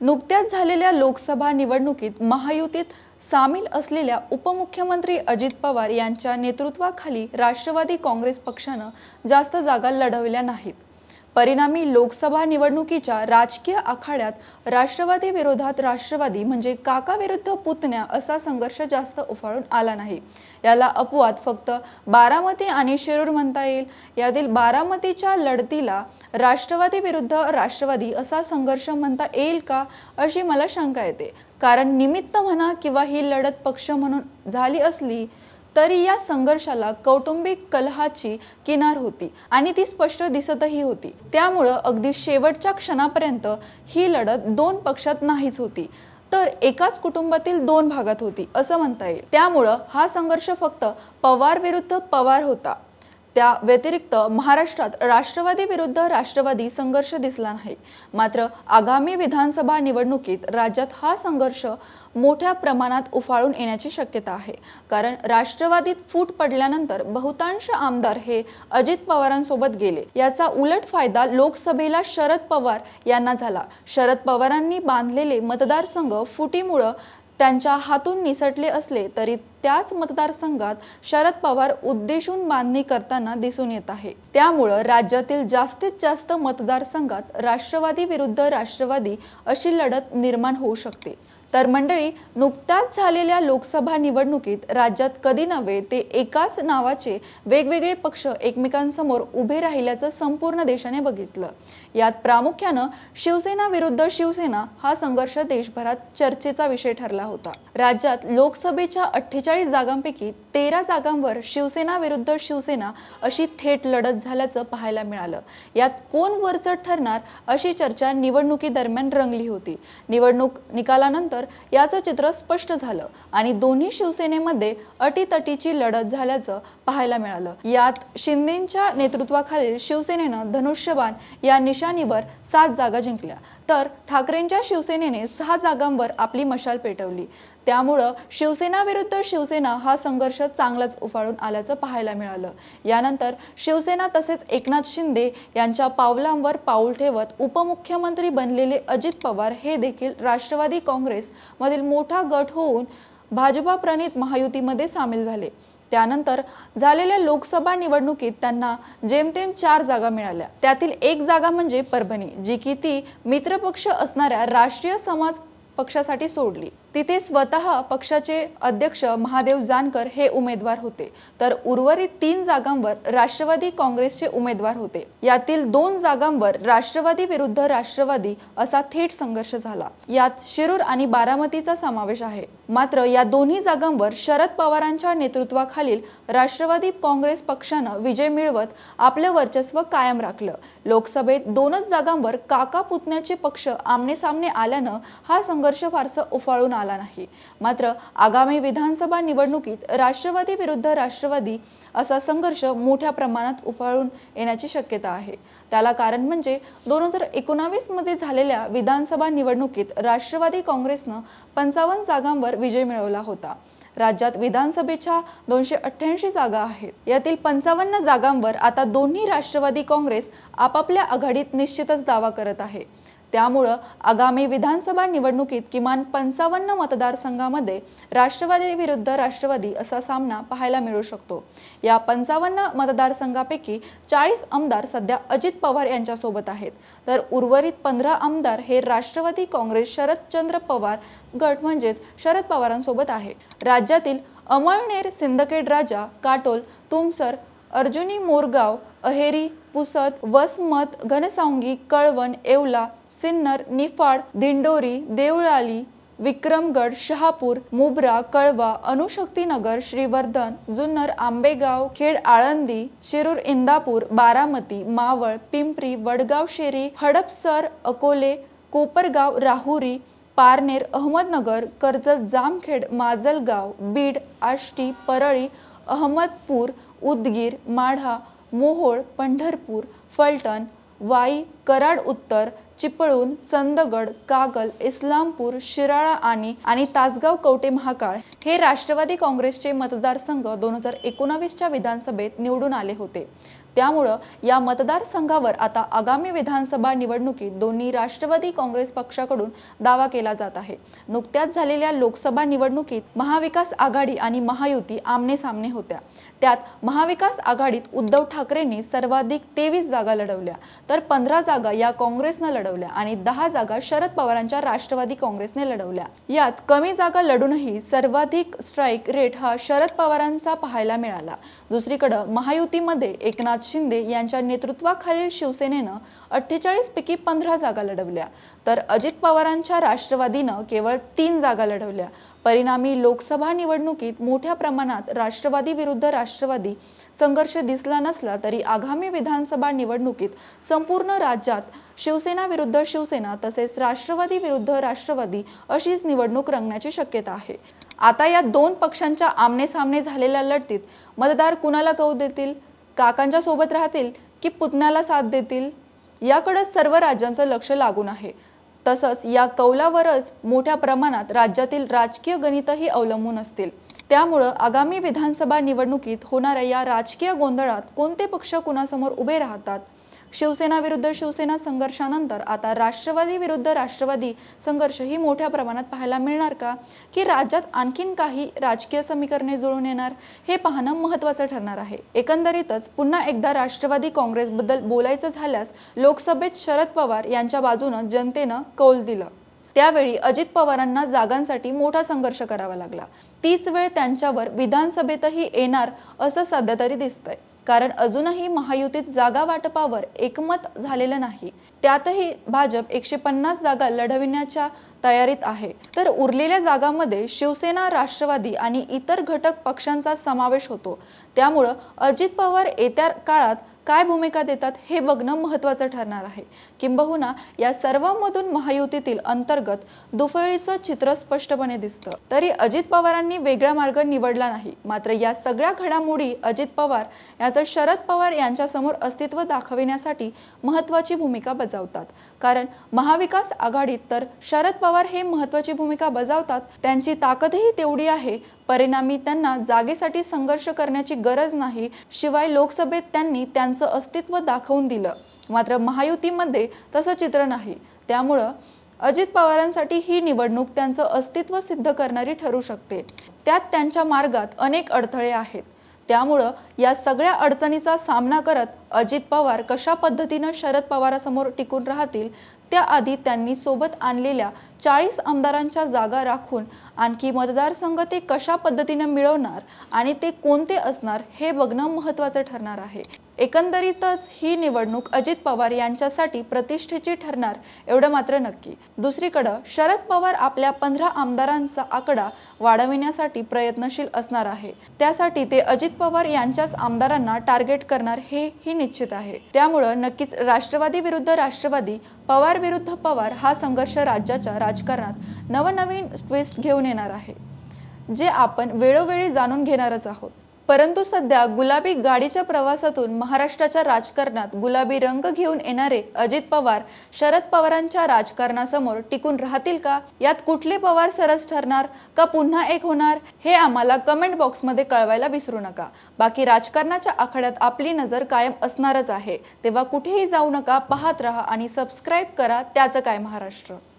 नुकत्याच झालेल्या लोकसभा निवडणुकीत महायुतीत सामील असलेल्या उपमुख्यमंत्री अजित पवार यांच्या नेतृत्वाखाली राष्ट्रवादी काँग्रेस पक्षानं जास्त जागा लढवल्या नाहीत. परिणामी लोकसभा निवडणुकीच्या राजकीय आखाड्यात राष्ट्रवादी विरोधात राष्ट्रवादी म्हणजे काका विरुद्ध पुतण्या असा संघर्ष जास्त उफाळून आला नाही. याला अपवाद फक्त बारामती आणि शिरूर म्हणता येईल. यातील बारामतीच्या लढतीला राष्ट्रवादी विरुद्ध राष्ट्रवादी असा संघर्ष म्हणता येईल का अशी मला शंका येते. कारण निमित्त म्हणा किंवा ही लढत पक्ष म्हणून झाली असली तरी या संघर्षाला कौटुंबिक कलहाची किनार होती आणि ती स्पष्ट दिसतही होती. त्यामुळं अगदी शेवटच्या क्षणापर्यंत ही लढत दोन पक्षात नाहीच होती. तर एकाच कुटुंबातील दोन भागात होती असं म्हणता येईल. त्यामुळं हा संघर्ष फक्त पवार विरुद्ध पवार होता. त्या व्यतिरिक्त महाराष्ट्रात राष्ट्रवादी विरुद्ध राष्ट्रवादी संघर्ष दिसला नाही. मात्र आगामी विधानसभा निवडणुकीत राज्यात हा संघर्ष मोठ्या प्रमाणात उफाळून येण्याची शक्यता आहे. कारण राष्ट्रवादीत फूट पडल्यानंतर बहुतांश आमदार हे अजित पवारांसोबत गेले. याचा उलट फायदा लोकसभेला शरद पवार यांना झाला. शरद पवारांनी बांधलेले मतदारसंघ फुटीमुळं त्यांच्या हातून निसटले असले तरी त्याच मतदारसंघात शरद पवार उद्देशून बांधणी करताना दिसून येत आहे. त्यामुळं राज्यातील जास्तीत जास्त मतदारसंघात राष्ट्रवादी विरुद्ध राष्ट्रवादी अशी लढत निर्माण होऊ शकते. तर मंडळी नुकत्याच झालेल्या लोकसभा निवडणुकीत राज्यात कधी नव्हे ते एकाच नावाचे वेगवेगळे पक्ष एकमेकांसमोर उभे राहिल्याचं संपूर्ण देशाने बघितलं. यात प्रामुख्यानं शिवसेना विरुद्ध शिवसेना हा संघर्ष देशभरात चर्चेचा विषय ठरला होता. राज्यात लोकसभेच्या अठ्ठेचाळीस जागांपैकी तेरा जागांवर शिवसेना विरुद्ध शिवसेना अशी थेट लढत झाल्याचं पाहायला मिळालं. यात कोण वरचढ ठरणार अशी चर्चा निवडणुकीदरम्यान रंगली होती. निवडणूक निकालानंतर याचं चित्र स्पष्ट झालं आणि दोन्ही शिवसेनेमध्ये अटीतटीची लढत झाल्याचं पाहायला मिळालं. यात शिंदेच्या नेतृत्वाखालील शिवसेनेनं धनुष्यबाण या निशाणीवर सात जागा जिंकल्या. तर ठाकरेंच्या शिवसेनेने सहा जागांवर आपली मशाल पेटवली. त्यामुळं शिवसेना विरुद्ध शिवसेना हा संघर्ष चांगलाच उफाळून आल्याचं पाहायला मिळालं. यानंतर शिवसेना तसेच एकनाथ शिंदे यांच्या पावलांवर पाऊल ठेवत उपमुख्यमंत्री बनलेले अजित पवार हे देखील राष्ट्रवादी काँग्रेसमधील मोठा गट होऊन भाजपा प्रणित महायुतीमध्ये सामील झाले. त्यानंतर झालेल्या लोकसभा निवडणुकीत त्यांना जेमतेम चार जागा मिळाल्या. त्यातील एक जागा म्हणजे परभणी जी की ती मित्रपक्ष असणाऱ्या राष्ट्रीय समाज पक्षासाठी सोडली. तिथे स्वतः पक्षाचे अध्यक्ष महादेव जानकर हे उमेदवार होते. तर उर्वरित तीन जागांवर राष्ट्रवादी काँग्रेसचे उमेदवार होते. यातील दोन जागांवर राष्ट्रवादी विरुद्ध राष्ट्रवादी असा थेट संघर्ष झाला. यात शिरूर आणि बारामतीचा समावेश आहे. मात्र या दोन्ही जागांवर शरद पवारांच्या नेतृत्वाखालील राष्ट्रवादी काँग्रेस पक्षानं विजय मिळवत आपलं वर्चस्व कायम राखलं. लोकसभेत दोनच जागांवर काका पुतण्याचे पक्ष आमने सामने आल्यानं हा संघर्ष फारसं उफाळून आला नाही. मात्र आगामी विधानसभा निवडणुकीत राष्ट्रवादी विरुद्ध राष्ट्रवादी असा संघर्ष मोठ्या प्रमाणात उफाळून येण्याची शक्यता आहे. त्याला कारण म्हणजे दोन हजार एकोणावीसमध्ये झालेल्या विधानसभा निवडणुकीत राष्ट्रवादी काँग्रेसनं पंचावन्न जागांवर विजय मिळवला होता. राज्यात विधानसभेच्या दोनशे अठ्ठ्याऐंशी जागा आहेत. यातील पंचावन्न जागांवर आता दोन्ही राष्ट्रवादी काँग्रेस आपापल्या आघाडीत निश्चितच दावा करत आहे. त्यामुळं आगामी विधानसभा निवडणुकीत किमान पंचावन्न मतदारसंघामध्ये राष्ट्रवादी विरुद्ध राष्ट्रवादी असा सामना पाहायला मिळू शकतो. या पंचावन्न मतदारसंघापैकी चाळीस आमदार सध्या अजित पवार यांच्यासोबत आहेत. तर उर्वरित पंधरा आमदार हे राष्ट्रवादी काँग्रेस शरदचंद्र पवार गट म्हणजेच शरद पवारांसोबत आहे. राज्यातील अमळनेर सिंदखेड राजा काटोल तुमसर अर्जुनी मोरगाव अहेरी पुसत वसमत घनसावंगी कळवण येवला सिन्नर निफाड दिंडोरी देवळाली विक्रमगड शहापूर मुब्रा कळवा अणुशक्तीनगर श्रीवर्धन जुन्नर आंबेगाव खेड आळंदी शिरूर इंदापूर बारामती मावळ पिंपरी वडगाव शेरी हडपसर अकोले कोपरगाव राहुरी पारनेर अहमदनगर कर्जत जामखेड माजलगाव बीड आष्टी परळी अहमदपूर उदगीर माढा मोहोळ पंढरपूर फलटण वाई कराड उत्तर चिपळूण चंदगड कागल इस्लामपूर शिराळा आणि आणि तासगाव कवटे महाकाळ हे राष्ट्रवादी काँग्रेसचे मतदारसंघ दोन हजार एकोणावीसच्या विधानसभेत निवडून आले होते. त्यामुळं या मतदारसंघावर आता आगामी विधानसभा निवडणुकीत दोन्ही राष्ट्रवादी काँग्रेस पक्षाकडून दावा केला जात आहे. नुकत्याच झालेल्या लोकसभा निवडणुकीत महाविकास आघाडी आणि महायुती आमने सामने होत्या. त्यात महाविकास आघाडीत उद्धव ठाकरेंनी सर्वाधिक तेवीस जागा लढवल्या तर पंधरा जागा या काँग्रेसनं लढवल्या आणि दहा जागा शरद पवारांच्या राष्ट्रवादी काँग्रेसने लढवल्या. यात कमी जागा लढूनही सर्वाधिक स्ट्राईक रेट हा शरद पवारांचा पाहायला मिळाला. दुसरीकडं महायुतीमध्ये एकनाथ शिंदे यांच्या नेतृत्वाखालील शिवसेनेनं अठ्ठेचाळीस पैकी पंधरा जागा लढवल्या. तर अजित पवारांच्या राष्ट्रवादीनं केवळ तीन जागा लढवल्या. परिणामी लोकसभा निवडणुकीत मोठ्या प्रमाणात राष्ट्रवादी विरुद्ध राष्ट्रवादी संघर्ष दिसला नसला तरी आगामी विधानसभा निवडणुकीत संपूर्ण राज्यात शिवसेना विरुद्ध शिवसेना तसेच राष्ट्रवादी विरुद्ध राष्ट्रवादी अशीच निवडणूक रंगण्याची शक्यता आहे. आता या दोन पक्षांच्या आमने सामने झालेल्या लढतीत मतदार कुणाला कौल देतील? काकांच्या सोबत राहतील की पुतण्याला साथ देतील? याकडे सर्व राज्यांचं लक्ष लागून आहे. तसंच या कौलावरच मोठ्या प्रमाणात राज्यातील राजकीय गणितही अवलंबून असतील. त्यामुळं आगामी विधानसभा निवडणुकीत होणाऱ्या या राजकीय गोंधळात कोणते पक्ष कुणासमोर उभे राहतात? शिवसेना विरुद्ध शिवसेना संघर्षानंतर आता राष्ट्रवादी विरुद्ध राष्ट्रवादी संघर्ष ही मोठ्या प्रमाणात पाहायला मिळणार का? की राज्यात आणखीन काही राजकीय समीकरणे जुळून येणार? हे पाहणं महत्त्वाचं ठरणार आहे. एकंदरीतच पुन्हा एकदा राष्ट्रवादी काँग्रेसबद्दल बोलायचं झाल्यास लोकसभेत शरद पवार यांच्या बाजूनं जनतेनं कौल दिलं. त्यावेळी अजित पवारांना जागांसाठी मोठा संघर्ष करावा लागला. तीच वेळ त्यांच्यावर विधानसभेतही येणार असं सध्या तरी दिसतंय. कारण अजूनही महायुतीत जागा वाटपावर एकमत झालेलं नाही. त्यातही भाजप एकशे पन्नास जागा लढविण्याच्या तयारीत आहे. तर उरलेल्या जागांमध्ये शिवसेना राष्ट्रवादी आणि इतर घटक पक्षांचा समावेश होतो. त्यामुळं अजित पवार येत्या काळात काय भूमिका देतात हे बघणं महत्त्वाचं ठरणार आहे. किंबहुना या सर्वांमधून महायुतीतील अंतर्गत दुफळीचं चित्र स्पष्टपणे दिसतं. तरी अजित पवारांनी वेगळा मार्ग निवडला नाही. मात्र या सगळ्या घडामोडी अजित पवार याचं शरद पवार यांच्यासमोर अस्तित्व दाखविण्यासाठी महत्त्वाची भूमिका बजावतात. कारण महाविकास आघाडीत तर शरद पवार हे महत्त्वाची भूमिका बजावतात. त्यांची ताकदही तेवढी आहे परिणामी त्यांना जागेसाठी संघर्ष करण्याची गरज नाही शिवाय लोकसभेत त्यांनी त्यांचं अस्तित्व दाखवून दिलं. मात्र महायुतीमध्ये तसं चित्र नाही. त्यामुळं अजित पवारांसाठी ही निवडणूक त्यांचं अस्तित्व सिद्ध करणारी ठरू शकते. त्यात त्यांच्या मार्गात अनेक अडथळे आहेत. त्यामुळं या सगळ्या अडचणीचा सामना करत अजित पवार कशा पद्धतीनं शरद पवारासमोर टिकून राहतील त्याआधी त्यांनी सोबत आणलेल्या चाळीस आमदारांच्या जागा राखून आणखी मतदारसंघ ते कशा पद्धतीनं मिळवणार आणि ते कोणते असणार हे बघणं महत्त्वाचं ठरणार आहे. एकंदरीतच ही निवडणूक अजित पवार यांच्यासाठी प्रतिष्ठेची ठरणार एवढं मात्र नक्की. दुसरीकडं शरद पवार आपल्या पंधरा आमदारांचा आकडा वाढविण्यासाठी प्रयत्नशील असणार आहे. त्यासाठी ते अजित पवार यांच्याच आमदारांना टार्गेट करणार हे ही निश्चित आहे. त्यामुळं नक्कीच राष्ट्रवादी विरुद्ध राष्ट्रवादी पवार विरुद्ध पवार हा संघर्ष राज्याच्या राजकारणात नवनवीन ट्विस्ट घेऊन येणार आहे. जे आपण वेळोवेळी जाणून घेणारच आहोत. परंतु सध्या गुलाबी गाडीच्या प्रवासातून महाराष्ट्राच्या राजकारणात गुलाबी रंग घेऊन येणारे अजित पवार शरद पवारांच्या राजकारणासमोर टिकून राहतील का? यात कुठले पवार सरस ठरणार का पुन्हा एक होणार? हे आम्हाला कमेंट बॉक्समध्ये कळवायला विसरू नका. बाकी राजकारणाच्या आखाड्यात आपली नजर कायम असणारच आहे. तेव्हा कुठेही जाऊ नका पाहत रहा आणि सबस्क्राईब करा. त्याचं काय महाराष्ट्र?